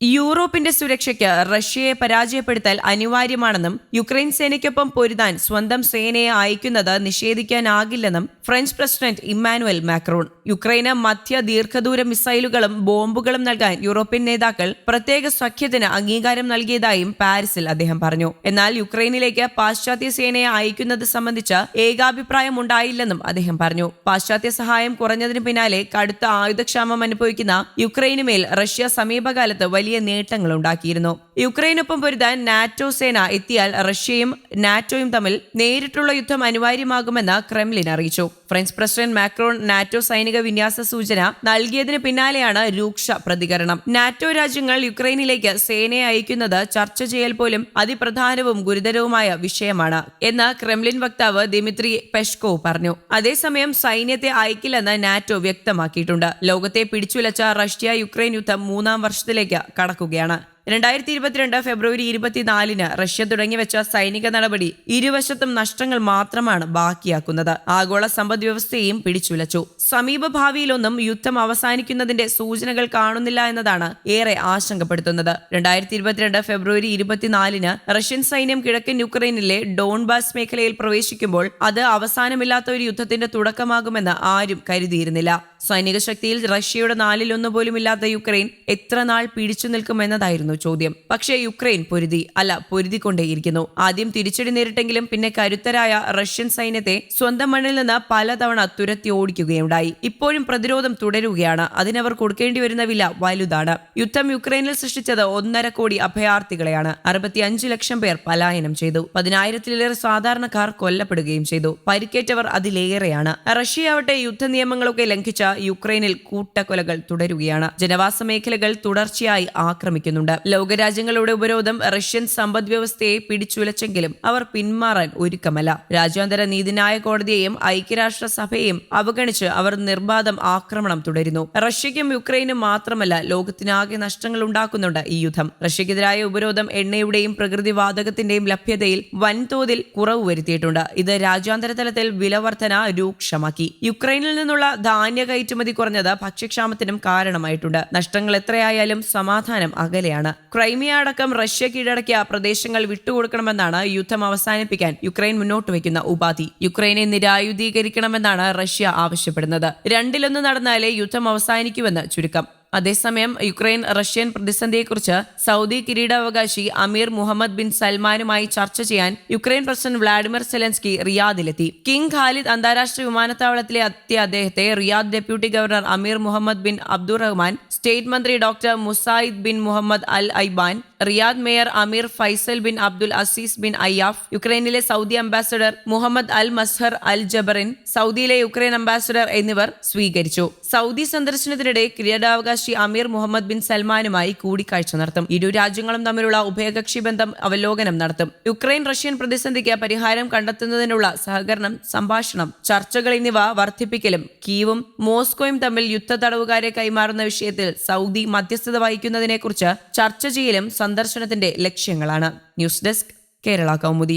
യൂറോപ്പിന്റെ സുരക്ഷയ്ക്ക് റഷ്യയെ പരാജയപ്പെടുത്തൽ അനിവാര്യമാണെന്നും യുക്രൈൻ സേനയ്ക്കൊപ്പം പൊരുതാൻ സ്വന്തം സേനയെ അയക്കുന്നത് നിഷേധിക്കാനാകില്ലെന്നും ഫ്രഞ്ച് പ്രസിഡന്റ് ഇമ്മാനുവൽ മാക്രോൺ. യുക്രൈന് മധ്യ ദീർഘദൂര മിസൈലുകളും ബോംബുകളും നൽകാൻ യൂറോപ്യൻ നേതാക്കൾ പ്രത്യേക സഖ്യത്തിന് അംഗീകാരം നൽകിയതായും പാരീസിൽ അദ്ദേഹം പറഞ്ഞു. എന്നാൽ യുക്രൈനിലേക്ക് പാശ്ചാത്യ സേനയെ അയക്കുന്നത് സംബന്ധിച്ച് ഏകാഭിപ്രായം ഉണ്ടായില്ലെന്നും അദ്ദേഹം പറഞ്ഞു. പാശ്ചാത്യ സഹായം കുറഞ്ഞതിന് പിന്നാലെ കടുത്ത ആയുധക്ഷാമം അനുഭവിക്കുന്ന യുക്രൈനുമേൽ റഷ്യ സമീപകാലത്ത് വലിയ നേട്ടങ്ങൾ ഉണ്ടാക്കിയിരുന്നു. യുക്രൈനൊപ്പം പൊരുതാൻ നാറ്റോ സേന എത്തിയാൽ റഷ്യയും നാറ്റോയും തമ്മിൽ നേരിട്ടുള്ള യുദ്ധം അനിവാര്യമാകുമെന്ന് ക്രെംലിൻ അറിയിച്ചു. ഫ്രഞ്ച് പ്രസിഡന്റ് മാക്രോൺ നാറ്റോ സൈനിക വിന്യാസ സൂചന നൽകിയതിന് പിന്നാലെയാണ് രൂക്ഷ പ്രതികരണം. നാറ്റോ രാജ്യങ്ങൾ യുക്രൈനിലേക്ക് സേനയെ അയക്കുന്നത് ചർച്ച ചെയ്യൽ പോലും അതിപ്രധാനവും ഗുരുതരവുമായ വിഷയമാണ് എന്ന് ക്രെംലിൻ വക്താവ് ദിമിത്രി പെഷ്കോ പറഞ്ഞു. അതേസമയം സൈന്യത്തെ അയക്കില്ലെന്ന് നാറ്റോ വ്യക്തമാക്കിയിട്ടുണ്ട്. ലോകത്തെ പിടിച്ചുലച്ച റഷ്യ യുക്രൈൻ യുദ്ധം മൂന്നാം വർഷത്തിലേക്ക് കടക്കുകയാണ്. രണ്ടായിരത്തി ഇരുപത്തിരണ്ട് ഫെബ്രുവരി ഇരുപത്തിനാലിന് റഷ്യ തുടങ്ങിവെച്ച സൈനിക നടപടി ഇരുവശത്തും നഷ്ടങ്ങൾ മാത്രമാണ് ബാക്കിയാക്കുന്നത്. ആഗോള സമ്പദ് വ്യവസ്ഥയെയും പിടിച്ചുലച്ചു. സമീപ ഭാവിയിലൊന്നും യുദ്ധം അവസാനിക്കുന്നതിന്റെ സൂചനകൾ കാണുന്നില്ല എന്നതാണ് ഏറെ ആശങ്കപ്പെടുത്തുന്നത്. രണ്ടായിരത്തി ഇരുപത്തിരണ്ട് ഫെബ്രുവരി ഇരുപത്തിനാലിന് റഷ്യൻ സൈന്യം കിഴക്കൻ യുക്രൈനിലെ ഡോൺബാസ് മേഖലയിൽ പ്രവേശിക്കുമ്പോൾ അത് അവസാനമില്ലാത്ത ഒരു യുദ്ധത്തിന്റെ തുടക്കമാകുമെന്ന് ആരും കരുതിയിരുന്നില്ല. സൈനിക ശക്തിയിൽ റഷ്യയുടെ നാലിലൊന്ന് പോലും ഇല്ലാത്ത യുക്രൈൻ എത്ര നാൾ പിടിച്ചു നിൽക്കുമെന്നതായിരുന്നു ചോദ്യം. പക്ഷേ യുക്രൈൻ പൊരുതി അല്ല പൊരുതിക്കൊണ്ടേയിരിക്കുന്നു. ആദ്യം തിരിച്ചടി നേരിട്ടെങ്കിലും പിന്നെ കരുത്തരായ റഷ്യൻ സൈന്യത്തെ സ്വന്തം മണ്ണിൽ നിന്ന് പലതവണ തുരത്തി ഓടിക്കുകയുണ്ടായി. ഇപ്പോഴും പ്രതിരോധം തുടരുകയാണ്. അതിനവർ കൊടുക്കേണ്ടി വരുന്ന വില വലുതാണ്. യുദ്ധം യുക്രൈനിൽ സൃഷ്ടിച്ചത് ഒന്നര കോടി അഭയാർത്ഥികളെയാണ്. അറുപത്തിയഞ്ച് ലക്ഷം പേർ പലായനം ചെയ്തു. പതിനായിരത്തിലേറെ സാധാരണക്കാർ കൊല്ലപ്പെടുകയും ചെയ്തു. പരിക്കേറ്റവർ അതിലേറെയാണ്. റഷ്യ ആവട്ടെ യുദ്ധ നിയമങ്ങളൊക്കെ ലംഘിച്ച യുക്രൈനിൽ കൂട്ടക്കൊലകൾ തുടരുകയാണ്. ജനവാസ മേഖലകൾ തുടർച്ചയായി ആക്രമിക്കുന്നുണ്ട്. ലോകരാജ്യങ്ങളുടെ ഉപരോധം റഷ്യൻ സമ്പദ് വ്യവസ്ഥയെ പിടിച്ചുലച്ചെങ്കിലും അവർ പിന്മാറാൻ ഒരുക്കമല്ല. രാജ്യാന്തര നീതിന്യായ കോടതിയെയും ഐക്യരാഷ്ട്ര സഭയെയും അവഗണിച്ച് അവർ നിർബാധം ആക്രമണം തുടരുന്നു. റഷ്യയ്ക്കും യുക്രൈനും മാത്രമല്ല ലോകത്തിനാകെ നഷ്ടങ്ങൾ ഉണ്ടാക്കുന്നുണ്ട് ഈ യുദ്ധം. റഷ്യക്കെതിരായ ഉപരോധം എണ്ണയുടെയും പ്രകൃതി വാതകത്തിന്റെയും ലഭ്യതയിൽ വൻതോതിൽ കുറവ് വരുത്തിയിട്ടുണ്ട്. ഇത് രാജ്യാന്തര തലത്തിൽ വിലവർധന രൂക്ഷമാക്കി. യുക്രൈനിൽ നിന്നുള്ള ധാന്യ കയറ്റുമതി കുറഞ്ഞത് ഭക്ഷ്യക്ഷാമത്തിനും കാരണമായിട്ടുണ്ട്. നഷ്ടങ്ങൾ എത്രയായാലും സമാധാനം അകലെയാണ്. ക്രൈമിയ അടക്കം റഷ്യ കീഴടക്കിയ പ്രദേശങ്ങൾ വിട്ടുകൊടുക്കണമെന്നാണ് യുദ്ധം അവസാനിപ്പിക്കാൻ യുക്രൈൻ മുന്നോട്ട് വയ്ക്കുന്ന ഉപാധി. യുക്രൈനെ നിരായുധീകരിക്കണമെന്നാണ് റഷ്യ ആവശ്യപ്പെടുന്നത്. രണ്ടിലൊന്ന് നടന്നാലേ യുദ്ധം അവസാനിക്കുമെന്ന് ചുരുക്കം. അതേസമയം യുക്രൈൻ റഷ്യൻ പ്രതിസന്ധിയെക്കുറിച്ച് സൗദി കിരീടാവകാശി അമീർ മുഹമ്മദ് ബിൻ സൽമാനുമായി ചർച്ച ചെയ്യാൻ യുക്രൈൻ പ്രസിഡന്റ് വ്ളാഡിമിർ സെലൻസ്കി റിയാദിലെത്തി. കിങ് ഖാലിദ് അന്താരാഷ്ട്ര വിമാനത്താവളത്തിലെ എത്തിയ അദ്ദേഹത്തെ Riyadh deputy governor Amir Muhammad bin Abdulrahman state മന്ത്രി doctor Musaid bin Mohammed al Aiban Riyadh mayor Amir Faisal bin Abdul Aziz bin Ayyaf യുക്രൈനിലെ Saudi ambassador Mohammed al Mazhar al Jabrin സൗദിയിലെ Ukraine ambassador എന്നിവർ സ്വീകരിച്ചു. Saudi സന്ദർശനത്തിനിടെ കിരീടാവകാശി അമീർ Muhammad bin സൽമാനുമായി കൂടിക്കാഴ്ച നടത്തും. ഇരു രാജ്യങ്ങളും തമ്മിലുള്ള ഉഭയകക്ഷി ബന്ധം അവലോകനം നടത്തും. യുക്രൈൻ റഷ്യൻ പ്രതിസന്ധിക്ക് പരിഹാരം കണ്ടെത്തുന്നതിനുള്ള സഹകരണം സംഭാഷണം ചർച്ചകൾ എന്നിവ വർദ്ധിപ്പിക്കലും കീവും മോസ്കോയും തമ്മിൽ യുദ്ധ തടവുകാരെ കൈമാറുന്ന വിഷയത്തിൽ സൗദി മധ്യസ്ഥത വഹിക്കുന്നതിനെക്കുറിച്ച് ചർച്ച ചെയ്യലും സന്ദർശനത്തിന്റെ ലക്ഷ്യങ്ങളാണ്. News desk Kerala Kaumudi.